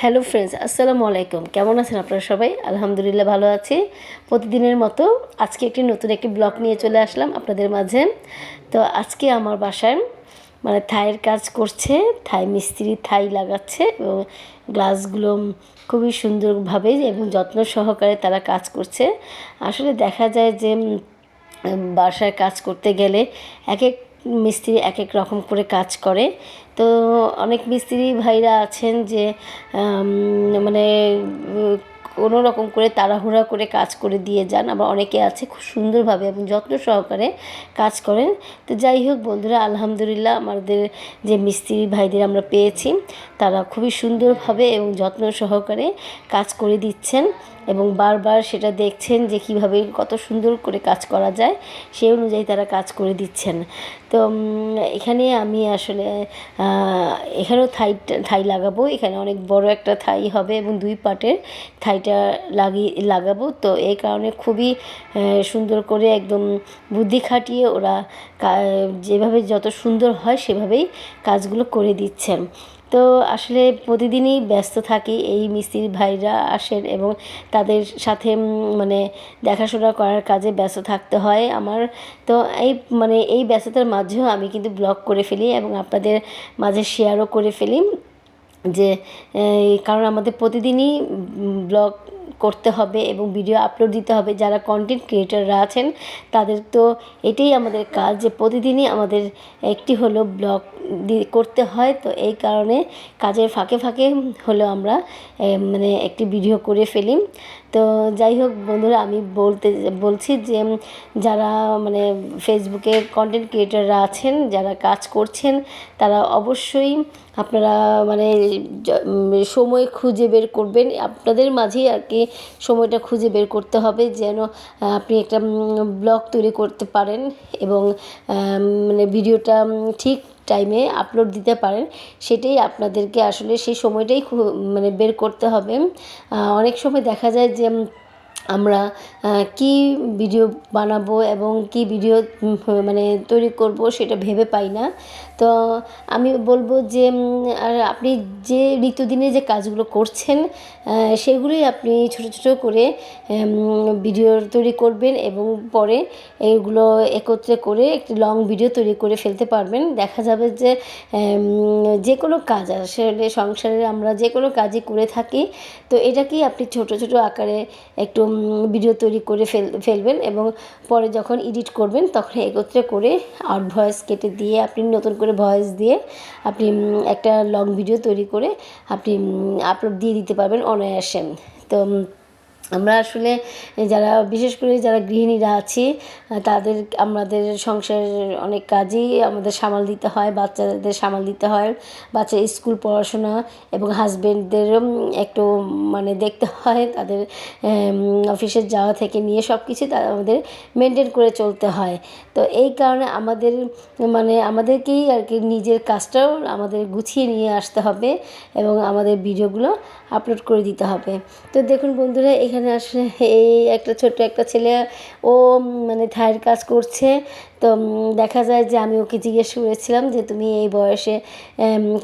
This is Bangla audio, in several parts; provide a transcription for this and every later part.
হ্যালো ফ্রেন্ডস, আসসালামু আলাইকুম। কেমন আছেন আপনারা সবাই? আলহামদুলিল্লাহ ভালো আছি। প্রতিদিনের মতো আজকে একটি নতুন একটি ব্লগ নিয়ে চলে আসলাম আপনাদের মাঝে। তো আজকে আমার বাসায় মানে থাইয়ের কাজ করছে, থাই মিস্ত্রি থাই লাগাচ্ছে এবং গ্লাসগুলো খুবই সুন্দরভাবে এবং যত্ন সহকারে তারা কাজ করছে। আসলে দেখা যায় যে বাসায় কাজ করতে গেলে এক এক মিস্ত্রি এক এক রকম করে কাজ করে। তো অনেক মিস্ত্রি ভাইরা আছেন যে মানে কোনো রকম করে তাড়াহুড়া করে কাজ করে দিয়ে যান। আবার অনেকে আছে খুব সুন্দরভাবে এবং যত্ন সহকারে কাজ করেন। তো যাই হোক বন্ধুরা, আলহামদুলিল্লাহ আমাদের যে মিস্ত্রি ভাইদের আমরা পেয়েছি, তারা খুবই সুন্দরভাবে এবং যত্ন সহকারে কাজ করে দিচ্ছেন। এবং বারবার সেটা দেখছেন যে কীভাবে কত সুন্দর করে কাজ করা যায়, সেই অনুযায়ী তারা কাজ করে দিচ্ছেন। তো এখানে আমি আসলে এখানেও থাই থাই লাগাবো। এখানে অনেক বড় একটা থাই হবে এবং দুই পাটের থাইটা লাগিয়ে লাগাবো। তো এই কারণে খুবই সুন্দর করে একদম বুদ্ধি খাটিয়ে ওরা যেভাবে যত সুন্দর হয় সেভাবেই কাজগুলো করে দিচ্ছেন। তো আসলে প্রতিদিনই ব্যস্ত থাকি এই মিস্ত্রি ভাইরা আসেন এবং তাদের সাথে মানে দেখাশোনা করার কাজে ব্যস্ত থাকতে হয় আমার। তো এই মানে এই ব্যস্ততার মাঝেও আমি কিন্তু ব্লগ করে ফেলি এবং আপনাদের মাঝে শেয়ারও করে ফেলি যে কারণ আমাদের প্রতিদিনই ব্লগ করতে হবে এবং ভিডিও আপলোড দিতে হবে। যারা কন্টেন্ট ক্রিয়েটাররা আছেন, তাদের তো এটাই আমাদের কাজ যে প্রতিদিনই আমাদের একটি হলো ব্লগ করতে হয়। তো এই কারণে কাজের ফাঁকে ফাঁকে হলো আমরা মানে একটি ভিডিও করে ফেলি। তো যাই হোক বন্ধুরা, আমি বলতে, বলছি যে যারা মানে ফেসবুকে কন্টেন্ট ক্রিয়েটাররা আছেন, যারা কাজ করছেন, তারা অবশ্যই আপনারা মানে সময় খুঁজে বের করবেন। আপনাদের মাঝেই আর কি সময়টা খুঁজে বের করতে হবে যেন আপনি একটা ব্লগ তৈরি করতে পারেন এবং মানে ভিডিওটা ঠিক টাইমে আপলোড দিতে পারেন। সেটাই আপনাদেরকে আসলে সেই সময়টাই মানে বের করতে হবে। অনেক সময় দেখা যায় যে আমরা কি ভিডিও বানাবো এবং কি ভিডিও মানে তৈরি করব সেটা ভেবে পাই না। তো আমি বলব যে আর আপনি যে নিত্যদিনে যে কাজগুলো করছেন সেগুলোই আপনি ছোট ছোট করে ভিডিও তৈরি করবেন এবং পরে এগুলো একত্রে করে একটি লং ভিডিও তৈরি করে ফেলতে পারবেন। দেখা যাবে যে যে কোনো কাজ আসলে সংসারে আমরা যে কোনো কাজই করে থাকি, তো এটাকেই আপনি ছোট ছোট আকারে একটু ভিডিও তৈরি করে ফেল, ফেলবেন এবং পরে যখন এডিট করবেন তখন একত্রে করে আউট ভয়েস কেটে দিয়ে আপনি নতুন করে ভয়েস দিয়ে আপনি একটা লং ভিডিও তৈরি করে আপনি আপলোড দিয়ে দিতে পারবেন অনায়াসে। তো আমরা আসলে, যারা, বিশেষ করে যারা গৃহিণীরা আছি, তাদের, আমাদের সংসারের অনেক কাজই আমাদের সামাল দিতে হয়, বাচ্চাদের সামাল দিতে হয় বাচ্চা স্কুল পড়াশোনা এবং হাজবেন্ডদেরও একটু মানে দেখতে হয়, তাদের অফিসে যাওয়া থেকে নিয়ে সব কিছু তারা আমাদের মেনটেন করে চলতে হয়। তো এই কারণে আমাদের মানে আমাদেরকেই আর কি নিজের কাজটাও আমাদের গুছিয়ে নিয়ে আসতে হবে এবং আমাদের ভিডিওগুলো আপলোড করে দিতে হবে। তো দেখুন বন্ধুরা এখানে আসলে এই একটা ছোট্ট একটা ছেলে, ও মানে ধায়ের কাজ করছে। তো দেখা যায় যে আমি ওকে জিজ্ঞেস করেছিলাম যে, তুমি এই বয়সে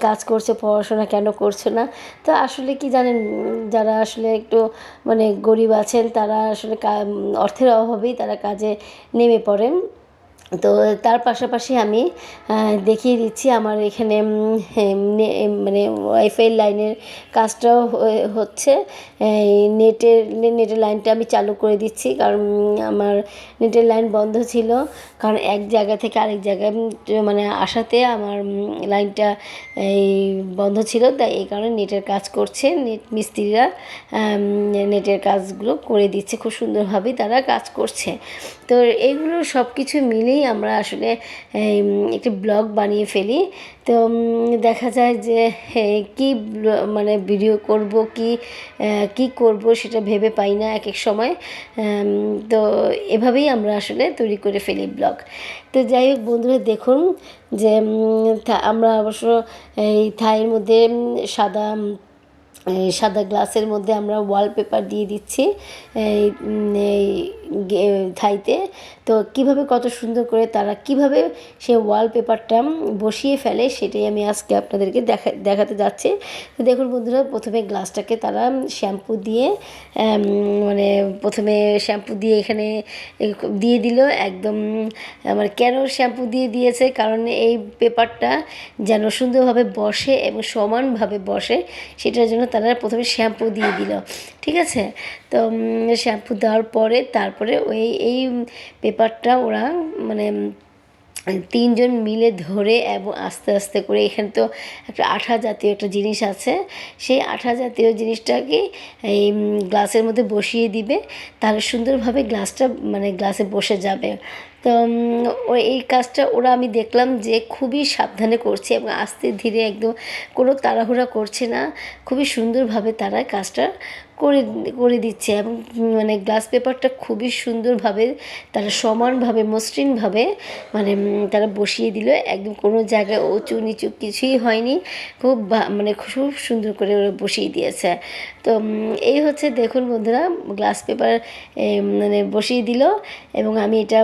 কাজ করছ, পড়াশোনা কেন করছ না? তো আসলে কি জানেন, যারা আসলে একটু মানে গরিব আছেন, তারা আসলে অর্থের অভাবেই তারা কাজে নেমে পড়েন। তো তার পাশাপাশি আমি দেখিয়ে দিচ্ছি আমার এখানে মানে ওয়াইফাই লাইনের কাজটাও হচ্ছে। নেটের নেটের লাইনটা আমি চালু করে দিচ্ছি কারণ আমার নেটের লাইন বন্ধ ছিল। কারণ এক জায়গা থেকে আরেক জায়গায় মানে আসাতে আমার লাইনটা এই বন্ধ ছিল। তাই এই কারণে নেটের কাজ করছে। নেট মিস্ত্রিরা নেটের কাজগুলো করে দিচ্ছে। খুব সুন্দরভাবেই তারা কাজ করছে। তো এইগুলো সব কিছু মিলেই আমরা আসলে একটি ব্লগ বানিয়ে ফেলি। তো দেখা যায় যে কি মানে ভিডিও করব, কি কি করব সেটা ভেবে পাই না এক এক সময় তো এভাবেই আমরা আসলে তৈরি করে ফেলি ব্লগ। তো যাই হোক বন্ধুরা, দেখুন যে আমরা অবশ্য এই থাইয়ের মধ্যে সাদা সাদা গ্লাসের মধ্যে আমরা ওয়ালপেপার দিয়ে দিচ্ছি এই থাইতে। তো কীভাবে কত সুন্দর করে তারা কীভাবে সে ওয়ালপেপারটা বসিয়ে ফেলে সেটাই আমি আজকে আপনাদেরকে দেখা, দেখাতে যাচ্ছি। তো দেখুন বন্ধুরা, প্রথমে গ্লাসটাকে তারা শ্যাম্পু দিয়ে মানে প্রথমে শ্যাম্পু দিয়ে এখানে দিয়ে দিল। একদম, আমার কেন শ্যাম্পু দিয়ে দিয়েছে? কারণ এই পেপারটা যেন সুন্দরভাবে বসে এবং সমানভাবে বসে, সেটার জন্য তারা প্রথমে শ্যাম্পু দিয়ে দিল, ঠিক আছে? তো শ্যাম্পু দেওয়ার পরে তারপরে ওই, এই পেপারটা ওরা মানে তিনজন মিলে ধরে এবং আস্তে আস্তে করে এখানে তো একটা আঠা জাতীয় একটা জিনিস আছে, সেই আঠা জাতীয় জিনিসটাকে এই গ্লাসের মধ্যে বসিয়ে দিবে, তাহলে সুন্দরভাবে গ্লাসটা মানে গ্লাসে বসে যাবে। তো এই কাজটা ওরা আমি দেখলাম যে খুবই সাবধানে করছে এবং আস্তে ধীরে একদম কোনো তাড়াহুড়া করছে না। খুবই সুন্দরভাবে তারা কাজটা করে করে দিচ্ছে এবং মানে গ্লাস পেপারটা খুবই সুন্দরভাবে তারা সমানভাবে, মসৃণভাবে মানে তারা বসিয়ে দিল। একদম কোনো জায়গায় উঁচু নিচু কিছুই হয়নি। খুব মানে খুব সুন্দর করে ওরা বসিয়ে দিয়েছে। তো এই হচ্ছে দেখুন বন্ধুরা, গ্লাস পেপার মানে বসিয়ে দিল এবং আমি এটা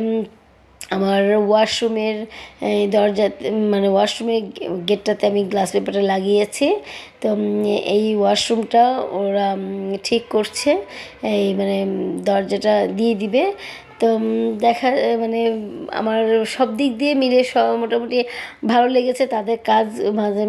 আমার ওয়াশরুমের দরজাতে মানে ওয়াশরুমের গেটটাতে আমি গ্লাস পেপারটা লাগিয়েছি। তো এই ওয়াশরুমটা ওরা ঠিক করছে। এই মানে দরজাটা দিয়ে দিবে। তো দেখা মানে আমার সব দিক দিয়ে মিলে সব মোটামুটি ভালো লেগেছে। তাদের কাজ মাঝে